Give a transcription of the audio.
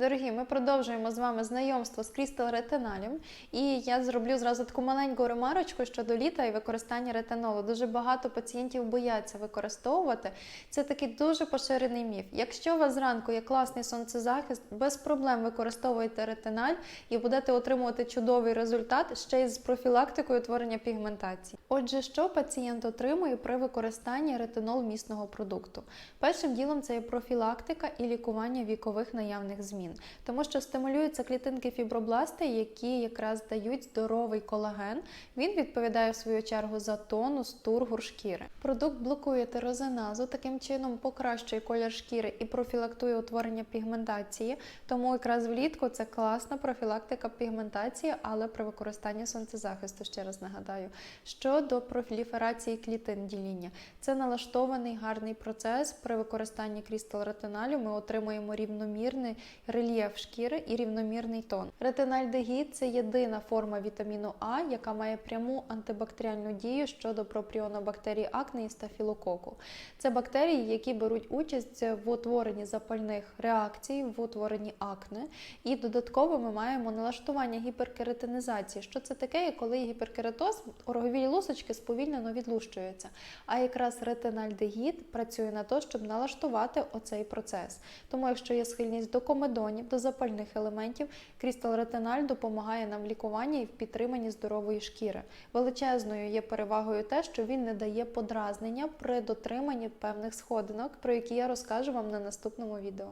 Дорогі, ми продовжуємо з вами знайомство з крістал ретиналем. І я зроблю зразу таку маленьку ремарочку щодо літа і використання ретинолу. Дуже багато пацієнтів бояться використовувати. Це такий дуже поширений міф. Якщо у вас зранку є класний сонцезахист, без проблем використовуйте ретиналь і будете отримувати чудовий результат ще й з профілактикою утворення пігментації. Отже, що пацієнт отримує при використанні ретинол місного продукту? Першим ділом це є профілактика і лікування вікових наявних змін, тому що стимулюються клітинки фібробласти, які якраз дають здоровий колаген. Він відповідає в свою чергу за тонус, тургур шкіри. Продукт блокує тирозиназу, таким чином покращує колір шкіри і профілактує утворення пігментації. Тому якраз влітку це класна профілактика пігментації, але при використанні сонцезахисту, ще раз нагадаю. Щодо проліферації клітин діління, це налаштований гарний процес. При використанні крістал ретиналю ми отримуємо рівномірний рельєф шкіри і рівномірний тон. Ретинальдегід це єдина форма вітаміну А, яка має пряму антибактеріальну дію щодо пропіонобактерій акне і стафілококу. Це бактерії, які беруть участь в утворенні запальних реакцій, в утворенні акне. І додатково ми маємо налаштування гіперкератинізації. Що це таке? Коли є гіперкератоз, орогові лусочки сповільнено відлущуються. А якраз ретинальдегід працює на те, щоб налаштувати оцей процес. Тому, якщо є схильність до комедонів, до запальних елементів, крістал ретиналь допомагає нам в лікуванні і в підтриманні здорової шкіри. Величезною є перевагою те, що він не дає подразнення при дотриманні певних сходинок, про які я розкажу вам на наступному відео.